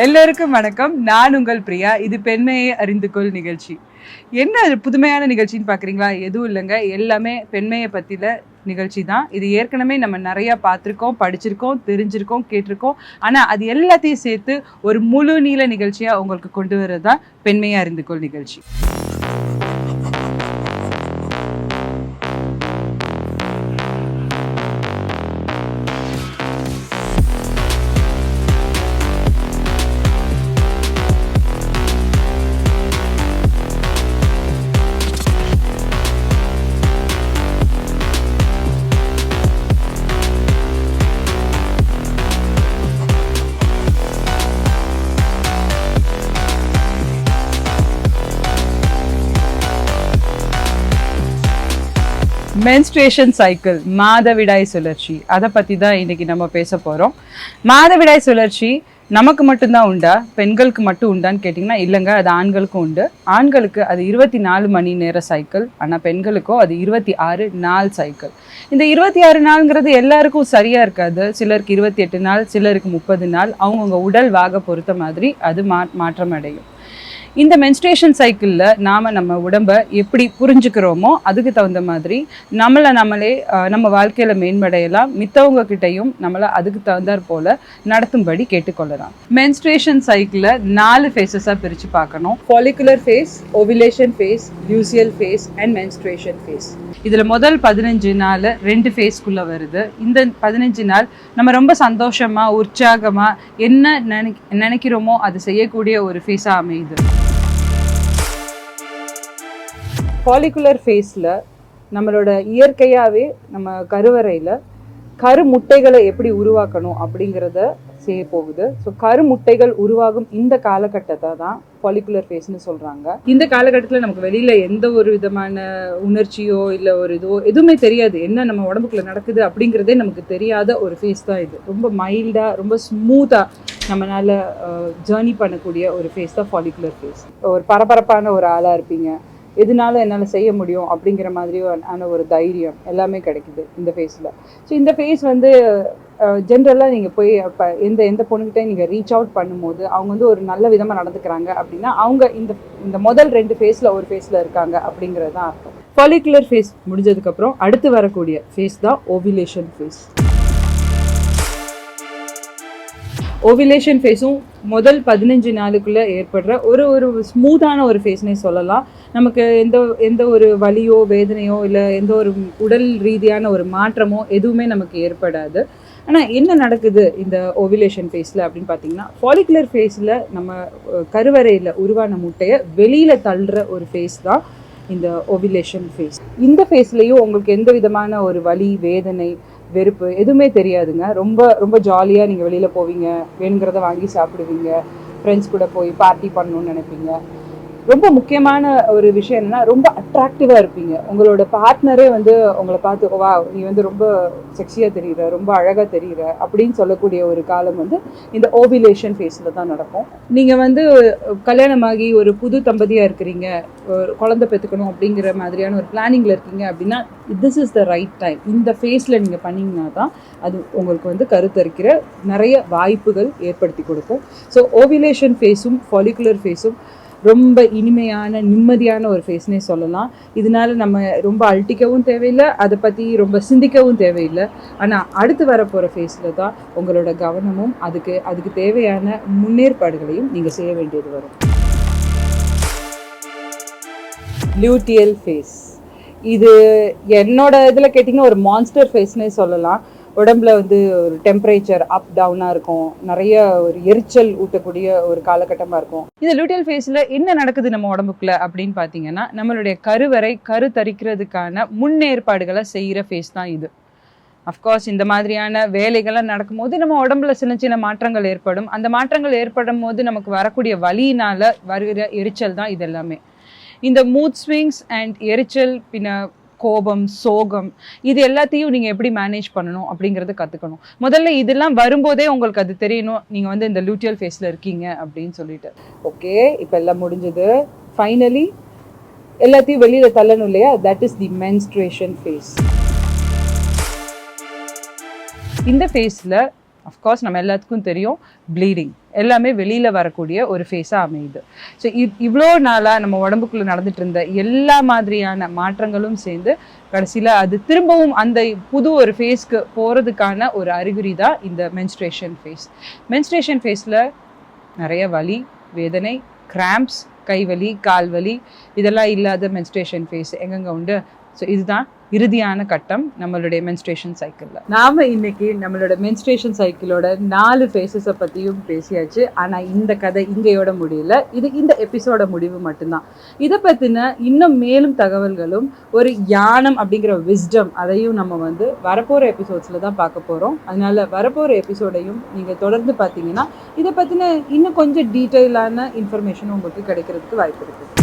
எல்லோருக்கும் வணக்கம். நான் உங்கள் பிரியா. இது பெண்மையை அறிந்து கொள் நிகழ்ச்சி. என்ன அது புதுமையான நிகழ்ச்சின்னு பார்க்குறீங்களா? எதுவும் இல்லைங்க. எல்லாமே பெண்மையை பற்றியில் நிகழ்ச்சி தான். இது ஏற்கனவே நம்ம நிறையா பார்த்துருக்கோம் படிச்சிருக்கோம் தெரிஞ்சிருக்கோம் கேட்டிருக்கோம். ஆனால் அது எல்லாத்தையும் சேர்த்து ஒரு முழு நீள நிகழ்ச்சியாக உங்களுக்கு கொண்டு வர்றது தான் பெண்மையை அறிந்து கொள் நிகழ்ச்சி. மென்ஸ்ட்ரேஷன் சைக்கிள் மாதவிடாய் சுழற்சி. அதை பற்றி தான் இன்னைக்கு நம்ம பேச போகிறோம் மாதவிடாய் சுழற்சி நமக்கு மட்டும்தான் உண்டா? பெண்களுக்கு மட்டும் உண்டான்னு கேட்டிங்கன்னா இல்லைங்க அது ஆண்களுக்கும் உண்டு. ஆண்களுக்கு அது இருபத்தி நாலு மணி நேர சைக்கிள் ஆனால் பெண்களுக்கோ அது இருபத்தி ஆறு நாள் சைக்கிள் இந்த இருபத்தி ஆறு நாள்ங்கிறது எல்லாருக்கும் சரியாக இருக்காது. சிலருக்கு இருபத்தி எட்டு நாள் சிலருக்கு முப்பது நாள் அவங்கவுங்க உடல் வாக பொறுத்த மாதிரி அது மா மாற்றம் அடையும் இந்த மென்ஸ்ட்ரேஷன் சைக்கிளில் நாம் நம்ம உடம்பை எப்படி புரிஞ்சுக்கிறோமோ அதுக்கு தகுந்த மாதிரி நம்மளை நம்மளே நம்ம வாழ்க்கையில் மேம்படையலாம் மித்தவங்க கிட்டையும் நம்மளை அதுக்கு தகுந்தாற் போல் நடத்தும்படி கேட்டுக்கொள்ளலாம். மென்ஸ்ட்ரேஷன் சைக்கிளை நாலு ஃபேஸஸாக பிரித்து பார்க்கணும். ஃபாலிகுலர் ஃபேஸ் ஓவிலேஷன் ஃபேஸ் யூசியல் ஃபேஸ் அண்ட் மென்ஸ்ட்ரேஷன் ஃபேஸ் இதில் முதல் பதினஞ்சு நாள் ரெண்டு ஃபேஸ்க்குள்ளே வருது. இந்த பதினஞ்சு நாள் நம்ம ரொம்ப சந்தோஷமாக உற்சாகமாக என்ன நினை நினைக்கிறோமோ அது செய்யக்கூடிய ஒரு ஃபேஸாக அமையுது. ஃபாலிகுலர் ஃபேஸில் நம்மளோட இயற்கையாகவே நம்ம கருவறையில் கரு முட்டைகளை எப்படி உருவாக்கணும் அப்படிங்கிறத செய்ய போகுது. ஸோ கரு முட்டைகள் உருவாகும் இந்த காலகட்டத்தை தான் பாலிகுலர் ஃபேஸ்னு சொல்கிறாங்க இந்த காலகட்டத்தில் நமக்கு வெளியில் எந்த ஒரு விதமான உணர்ச்சியோ இல்லை ஒரு இதோ எதுவுமே தெரியாது. என்ன நம்ம உடம்புக்குள்ளே நடக்குது அப்படிங்கிறதே நமக்கு தெரியாத ஒரு ஃபேஸ் தான் இது. ரொம்ப மைல்டாக ரொம்ப ஸ்மூத்தாக நம்மளால் ஜேர்னி பண்ணக்கூடிய ஒரு ஃபேஸ் தான் பாலிகுலர் ஃபேஸ் ஒரு பரபரப்பான ஒரு ஆளாக இருப்பீங்க. எதனால என்னால் செய்ய முடியும் அப்படிங்கிற மாதிரி ஆன ஒரு தைரியம் எல்லாமே கிடைக்குது இந்த ஃபேஸில் ஸோ இந்த ஃபேஸ் வந்து ஜென்ரலாக நீங்கள் போய் இப்போ எந்த எந்த பொண்ணுகிட்ட நீங்கள் ரீச் அவுட் பண்ணும்போது அவங்க வந்து ஒரு நல்ல விதமாக நடந்துக்கிறாங்க அப்படின்னா அவங்க இந்த இந்த முதல் ரெண்டு ஃபேஸில் ஒரு ஃபேஸில் இருக்காங்க அப்படிங்கிறது தான் அர்த்தம். ஃபாலிகுலர் ஃபேஸ் முடிஞ்சதுக்கப்புறம் அடுத்து வரக்கூடிய ஃபேஸ் தான் ஓவிலேஷன் ஃபேஸ் ஓவிலேஷன் ஃபேஸும் முதல் பதினஞ்சு நாளுக்குள்ளே ஏற்படுற ஒரு ஒரு ஸ்மூத்தான ஒரு ஃபேஸ்னே சொல்லலாம். நமக்கு எந்த எந்த ஒரு வலியோ வேதனையோ இல்லை எந்த ஒரு உடல் ரீதியான ஒரு மாற்றமோ எதுவுமே நமக்கு ஏற்படாது. ஆனால் என்ன நடக்குது இந்த ஓவிலேஷன் ஃபேஸில் அப்படின்னு பார்த்தீங்கன்னா ஃபாலிகுலர் ஃபேஸில் நம்ம கருவறையில் உருவான முட்டையை வெளியில் தள்ளுற ஒரு ஃபேஸ் தான் இந்த ஓவிலேஷன் ஃபேஸ் இந்த ஃபேஸ்லேயும் உங்களுக்கு எந்த விதமான ஒரு வலி வேதனை வெறுப்பு எதுவுமே தெரியாதுங்க. ரொம்ப ரொம்ப ஜாலியாக நீங்கள் வெளியில் போவீங்க. வேணுங்கிறத வாங்கி சாப்பிடுவீங்க. ஃப்ரெண்ட்ஸ் கூட போய் பார்ட்டி பண்ணணும்னு நினைப்பீங்க. ரொம்ப முக்கியமான ஒரு விஷயம் என்னன்னா ரொம்ப அட்ராக்டிவாக இருப்பீங்க. உங்களோட பார்ட்னரே வந்து உங்களை பார்த்து வா நீ வந்து ரொம்ப செக்ஸியாக தெரியுற ரொம்ப அழகாக தெரியுற அப்படின்னு சொல்லக்கூடிய ஒரு காலம் வந்து இந்த ஓவிலேஷன் ஃபேஸில் தான் நடக்கும். நீங்கள் வந்து கல்யாணமாகி ஒரு புது தம்பதியாக இருக்கிறீங்க ஒரு குழந்தை பெற்றுக்கணும் அப்படிங்கிற மாதிரியான ஒரு பிளானிங்கில் இருக்கீங்க அப்படின்னா this is the right time இந்த ஃபேஸில் நீங்கள் பண்ணீங்கன்னா தான் அது உங்களுக்கு வந்து கருத்தரிக்கிற நிறைய வாய்ப்புகள் ஏற்படுத்தி கொடுக்கும். ஸோ ஓவிலேஷன் ஃபேஸும் ஃபாலிகுலர் ஃபேஸும் ரொம்ப இனிமையான நிம்மதியான ஒரு ஃபேஸ்னே சொல்லலாம். இதனால நம்ம ரொம்ப அழட்டிக்கவும் தேவையில்லை அதை பற்றி ரொம்ப சிந்திக்கவும் தேவையில்லை. ஆனால் அடுத்து வரப்போகிற ஃபேஸில் தான் உங்களோட கவனமும் அதுக்கு அதுக்கு தேவையான முன்னேற்பாடுகளையும் நீங்கள் செய்ய வேண்டியது வரும். லியூட்டியல் ஃபேஸ் இது என்னோட இதில் கேட்டிங்கன்னா ஒரு மான்ஸ்டர் ஃபேஸ்னே சொல்லலாம். உடம்புல வந்து ஒரு டெம்பரேச்சர் அப் டவுனாக இருக்கும். நிறைய ஒரு எரிச்சல் ஊட்டக்கூடிய ஒரு காலகட்டமாக இருக்கும். இந்த லூட்டியல் ஃபேஸில் என்ன நடக்குது நம்ம உடம்புக்குள்ள அப்படின்னு பார்த்தீங்கன்னா நம்மளுடைய கருவறை கரு தரிக்கிறதுக்கான முன்னேற்பாடுகளை செய்கிற ஃபேஸ் தான் இது. அஃப்கோர்ஸ் இந்த மாதிரியான வேலைகள்லாம் நடக்கும்போது நம்ம உடம்புல சின்ன சின்ன மாற்றங்கள் ஏற்படும். அந்த மாற்றங்கள் ஏற்படும் போது நமக்கு வரக்கூடிய வழியினால் வருகிற எரிச்சல் தான் இது எல்லாமே இந்த மூட் ஸ்விங்ஸ் அண்ட் எரிச்சல் பின்ன கோபம் சோகம் இது எல்லாத்தையும் நீங்கள் எப்படி மேனேஜ் பண்ணணும் அப்படிங்கிறத கற்றுக்கணும் முதல்ல இதெல்லாம் வரும்போதே உங்களுக்கு அது தெரியணும். நீங்கள் வந்து இந்த லூட்டியல் ஃபேஸில் இருக்கீங்க அப்படின்னு சொல்லிட்டு. ஓகே இப்போ எல்லாம் முடிஞ்சது. ஃபைனலி எல்லாத்தையும் வெளியில் தள்ளணும் இல்லையா? That is the menstruation phase இந்த ஃபேஸில் அஃப்கோர்ஸ் நம்ம எல்லாத்துக்கும் தெரியும் ப்ளீடிங் எல்லாமே வெளியில் வரக்கூடிய ஒரு ஃபேஸாக அமையுது. ஸோ இவ்வளோ நாளாக நம்ம உடம்புக்குள்ளே நடந்துட்டு இருந்த எல்லா மாதிரியான மாற்றங்களும் சேர்ந்து கடைசியில் அது திரும்பவும் அந்த புது ஒரு ஃபேஸ்க்கு போகிறதுக்கான ஒரு அறிகுறி தான் இந்த மென்ஸ்ட்ரேஷன் ஃபேஸ் மென்ஸ்ட்ரேஷன் ஃபேஸில் நிறைய வலி வேதனை கிராம்ப்ஸ் கைவலி கால்வலி இதெல்லாம் இல்லாத மென்ஸ்ட்ரேஷன் ஃபேஸ் எங்கெங்க உண்டு? ஸோ இதுதான் இறுதியான கட்டம் நம்மளுடைய மென்ஸ்ட்ரேஷன் சைக்கிளில் நாம் இன்னைக்கு நம்மளோட மென்ஸ்ட்ரேஷன் சைக்கிளோட நாலு ஃபேஸஸை பற்றியும் பேசியாச்சு. ஆனால் இந்த கதை இங்கேயோட முடியல. இது இந்த எபிசோட முடிவு மட்டும்தான். இதை பற்றின இன்னும் மேலும் தகவல்களும் ஒரு யானம் அப்படிங்கிற விஸ்டம் அதையும் நம்ம வந்து வரப்போகிற எபிசோட்ஸில் தான் பார்க்க போகிறோம் அதனால் வரப்போகிற எபிசோடையும் நீங்கள் தொடர்ந்து பார்த்தீங்கன்னா இதை பற்றின இன்னும் கொஞ்சம் டீட்டெயிலான இன்ஃபர்மேஷன் உங்களுக்கு கிடைக்கிறதுக்கு வாய்ப்பு இருக்குது.